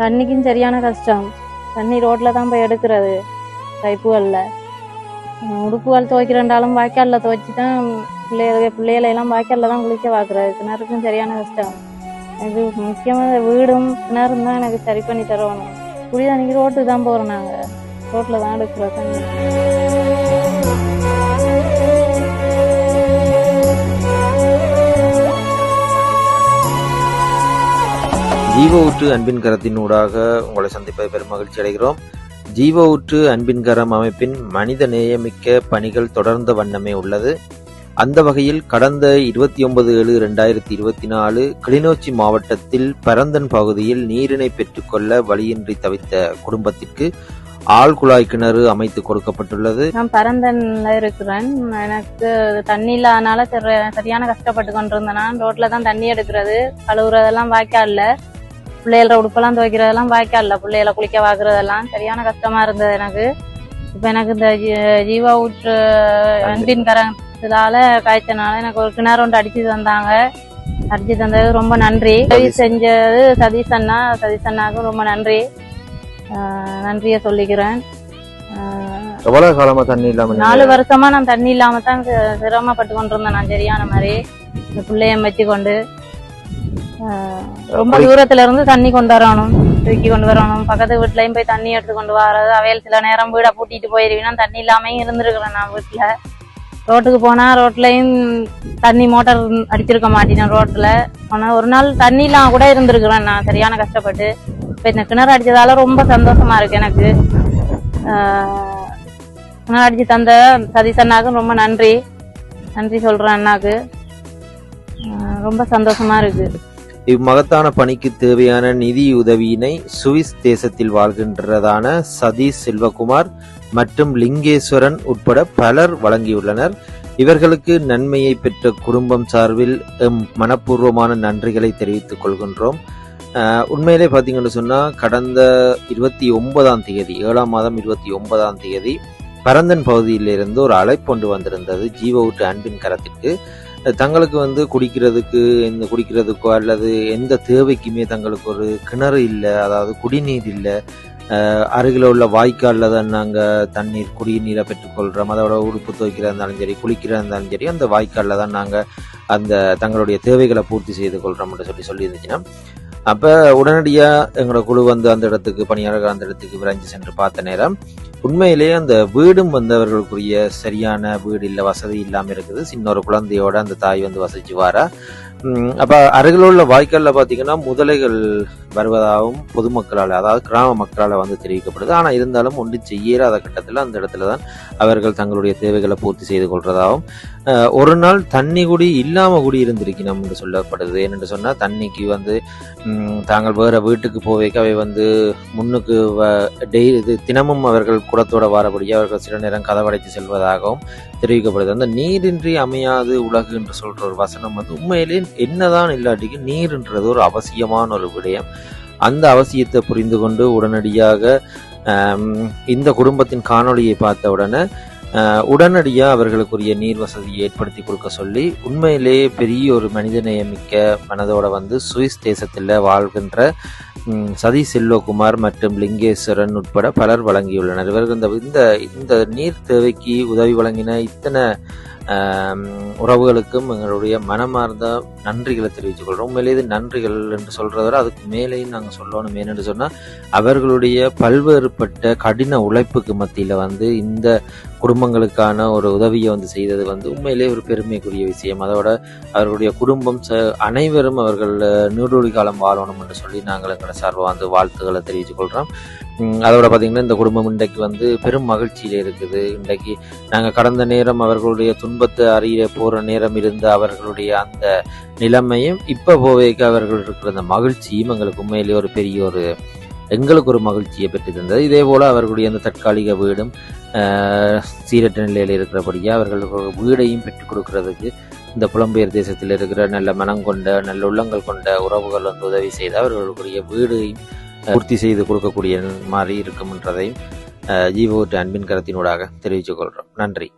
தண்ணிக்கும் சரியான கஷ்டம். தண்ணி ரோட்டில் தான் போய் எடுக்கிறது. பைப்புகளில். உடுப்புகள் துவைக்கிறண்டாலும் வாய்க்காலில் துவைச்சி தான் பிள்ளைகளை பிள்ளைகளை எல்லாம் வாய்க்காலில் தான் குளிக்க பார்க்குறது கிணறுக்கும் சரியான கஷ்டம். எனக்கு முக்கியமாக வீடும் கிணறும் தான் எனக்கு சரி பண்ணி தரணும். குடி தண்ணிக்கு ரோட்டுக்கு தான் போகிறோம் நாங்கள் ரோட்டில் தான் எடுக்கிறோம் தண்ணி. ஜீவ ஊற்று அன்பின் கரத்தின் ஊடாக உங்களை சந்திப்பதை பெரும் மகிழ்ச்சி அடைகிறோம். ஜீவ ஊற்று அன்பின் கரம் அமைப்பின் மனித நேயமிக்க பணிகள் தொடர்ந்த வண்ணமே உள்ளது. அந்த வகையில் கடந்த இருபத்தி ஒன்பது ஏழு ரெண்டாயிரத்தி இருபத்தி நாலு கிளிநொச்சி மாவட்டத்தில் பரந்தன் பகுதியில் நீரினை பெற்றுக்கொள்ள வழியின்றி தவித்த குடும்பத்திற்கு ஆழ்குழாய் கிணறு அமைத்து கொடுக்கப்பட்டுள்ளது. நான் பரந்தன்ல இருக்கிறேன். எனக்கு தண்ணி இல்லாதனால சரியான கஷ்டப்பட்டு கொண்டிருந்தேன். நான் ரோட்ல தான் தண்ணி எடுக்கிறது கழுவுறதெல்லாம் வாய்க்கால்ல. பிள்ளைகள உடுப்பெல்லாம் துவைக்கிறதெல்லாம் வாய்க்கால்ல. பிள்ளைகளை குளிக்க வாக்குறதெல்லாம் சரியான கஷ்டமா இருந்தது எனக்கு. இப்ப எனக்கு இந்த ஜீவா ஊற்று அன்பின் கரத்தினால காய்ச்சனால எனக்கு ஒரு கிணறு ஒன்று அடிச்சு தந்தாங்க. அடிச்சு தந்தது ரொம்ப நன்றி. உதவி செஞ்சது சதீஷ் அண்ணா. சதீஷ் அண்ணாவுக்கும் ரொம்ப நன்றி. நன்றியை சொல்லிக்கிறேன். எவ்வளவு காலமா தண்ணி இல்லாம நாலு வருஷமா நான் தண்ணி இல்லாம தான் சிரமப்பட்டு கொண்டிருந்தேன் நான் சரியான மாதிரி. இந்த பிள்ளைய வச்சு கொண்டு ரொம்ப தூரத்துல இருந்து தண்ணி கொண்டு வரணும். தூக்கி கொண்டு வரணும். பக்கத்து வீட்லயும் போய் தண்ணி எடுத்து கொண்டு வரது அவையில் சில நேரம் வீடை பூட்டிட்டு போயிருவீங்கன்னா தண்ணி இல்லாமையும் இருந்திருக்கிறேன் நான் வீட்டுல ரோட்டுக்கு போனா ரோட்லயும் தண்ணி மோட்டார் அடிச்சிருக்க மாட்டேன் ரோட்ல. ஆனா ஒரு நாள் தண்ணி இல்லாம கூட இருந்திருக்கிறேன் நான். சரியான கஷ்டப்பட்டு. இப்ப இந்த கிணறு அடிச்சதால ரொம்ப சந்தோஷமா இருக்கு எனக்கு. ஆஹ் கிணறு அடிச்சு தந்த சதீஷ் அண்ணாவுக்கும் ரொம்ப நன்றி. நன்றி சொல்றேன் அண்ணாக்கு. ரொம்ப சந்தோஷமா இருக்கு. இம்மகத்தான பணிக்கு தேவையான நிதி உதவியினை சுவிஸ் தேசத்தில் வாழ்கின்றதான சதீஷ் செல்வகுமார் மற்றும் லிங்கேஸ்வரன் உட்பட பலர் வழங்கியுள்ளனர். இவர்களுக்கு நன்மையை பெற்ற குடும்பம் சார்பில் எம் மனப்பூர்வமான நன்றிகளை தெரிவித்துக் கொள்கின்றோம். உண்மையிலே பார்த்தீங்கன்னு சொன்னால் கடந்த இருபத்தி ஒன்பதாம் தேதி ஏழாம் மாதம் இருபத்தி ஒன்பதாம் தேதி பரந்தன் பகுதியிலிருந்து ஒரு அழைப்பொன்று வந்திருந்தது ஜீவ ஊட்டு அன்பின் கரத்திற்கு. தங்களுக்கு வந்து குடிக்கிறதுக்கு இந்த குடிக்கிறதுக்கோ அல்லது எந்த தேவைக்குமே தங்களுக்கு ஒரு கிணறு இல்லை அதாவது குடிநீர் இல்லை. அருகில் உள்ள வாய்க்காலில் தான் நாங்கள் தண்ணீர் குடிநீரை பெற்றுக்கொள்கிறோம் அதோட உடுப்பு துவைக்கிறதா இருந்தாலும் சரி குளிக்கிறதா இருந்தாலும் சரி அந்த வாய்க்காலில் தான் நாங்கள் அந்த தங்களுடைய தேவைகளை பூர்த்தி செய்து கொள்கிறோம்னு சொல்லி சொல்லியிருந்துச்சுன்னா. அப்போ உடனடியாக எங்களோட குழு வந்து அந்த இடத்துக்கு பணியாளர்கள் அந்த இடத்துக்கு விரைஞ்சு சென்று பார்த்த நேரம் உண்மையிலேயே அந்த வீடும் வந்தவர்களுக்குரிய சரியான வீடு இல்லை வசதி இல்லாமல் இருக்குது. சின்ன ஒரு குழந்தையோட அந்த தாய் வந்து வசிச்சு வாரா. அப்போ அப்ப அருகில் உள்ள வாய்க்காலில் பார்த்தீங்கன்னா முதலைகள் வருவதாகவும் பொதுமக்களால் அதாவது கிராம மக்களால் வந்து தெரிவிக்கப்படுது. ஆனால் இருந்தாலும் ஒன்றும் செய்யறாத கட்டத்தில் அந்த இடத்துல தான் அவர்கள் தங்களுடைய தேவைகளை பூர்த்தி செய்து கொள்றதாகவும் ஒரு நாள் தண்ணி குடி இல்லாமல் குடி இருந்திருக்கணும் என்று சொல்லப்படுது. ஏனென்று சொன்னால் தண்ணிக்கு வந்து தாங்கள் வேற வீட்டுக்கு போவேக்க அவை வந்து முன்னுக்கு டெய்லி இது தினமும் அவர்கள் குடத்தோட வாரபடியே அவர்கள் சில நேரம் கதவடைத்து செல்வதாகவும் தெரிவிக்கப்படுது. அந்த நீரின்றி அமையாது உலகு என்று சொல்கிற ஒரு வசனம் வந்து உண்மையிலே என்னதான் இல்லாட்டிக்கு நீர்ன்றது ஒரு அவசியமான ஒரு விடயம். அந்த அவசியத்தை புரிந்து கொண்டு உடனடியாக இந்த குடும்பத்தின் காணொளியை பார்த்த உடனே உடனடியாக அவர்களுக்குரிய நீர் வசதியை ஏற்படுத்தி கொடுக்க சொல்லி உண்மையிலேயே பெரிய ஒரு மனிதநேயமிக்க மனதோட வந்து சுவிஸ் தேசத்தில் வாழ்கின்ற சதி செல்வகுமார் மற்றும் லிங்கேஸ்வரன் உட்பட பலர் வழங்கியுள்ளனர். இவர்கள் இந்த இந்த இந்த நீர் தேவைக்கு உதவி வழங்கின இத்தனை உறவுகளுக்கும் எங்களுடைய மனமார்ந்த நன்றிகளை தெரிவித்துக் கொள்கிறோம் உண்மையிலே இது நன்றிகள் என்று சொல்றதோட அதுக்கு மேலேயும் நாங்கள் சொல்லணும் ஏனென்று சொன்னால் அவர்களுடைய பல்வேறுபட்ட கடின உழைப்புக்கு மத்தியில் வந்து இந்த குடும்பங்களுக்கான ஒரு உதவியை வந்து செய்தது வந்து உண்மையிலே ஒரு பெருமைக்குரிய விஷயம். அதோட அவர்களுடைய குடும்பம் ச- அனைவரும் அவர்கள் அஹ், நீடூழி காலம் வாழணும் என்று சொல்லி நாங்கள் எங்களோட சார்பாக வந்து வாழ்த்துக்களை தெரிவித்துக் கொள்கிறோம் அதோட பார்த்தீங்கன்னா இந்த குடும்பம் இன்றைக்கு வந்து பெரும் மகிழ்ச்சியில் இருக்குது. இன்றைக்கு நாங்கள் கடந்த நேரம் அவர்களுடைய துன்பத்தை அறிய போகிற நேரம் இருந்த அவர்களுடைய அந்த நிலைமையும் இப்போ போவேக்கு அவர்கள் இருக்கிற அந்த மகிழ்ச்சியும் எங்களுக்கு உண்மையிலேயே ஒரு பெரிய ஒரு எங்களுக்கு ஒரு மகிழ்ச்சியை பெற்று தந்தது இதே போல அவர்களுடைய அந்த தற்காலிக வீடும் சீரற்ற நிலையில் இருக்கிறபடியாக அவர்கள் வீடையும் பெற்றுக் கொடுக்கறதுக்கு இந்த புலம்பெயர் தேசத்தில் இருக்கிற நல்ல மனம் கொண்ட நல்ல உள்ளங்கள் கொண்ட உறவுகள் வந்து உதவி செய்து அவர்களுக்குரிய வீடையும் பூர்த்தி செய்து கொடுக்கக்கூடிய மாதிரி இருக்கும்ன்றதையும் என்றதையும் ஜீவோட்டு அன்பின் கரத்தினூடாக தெரிவித்துக் கொள்கிறோம். நன்றி.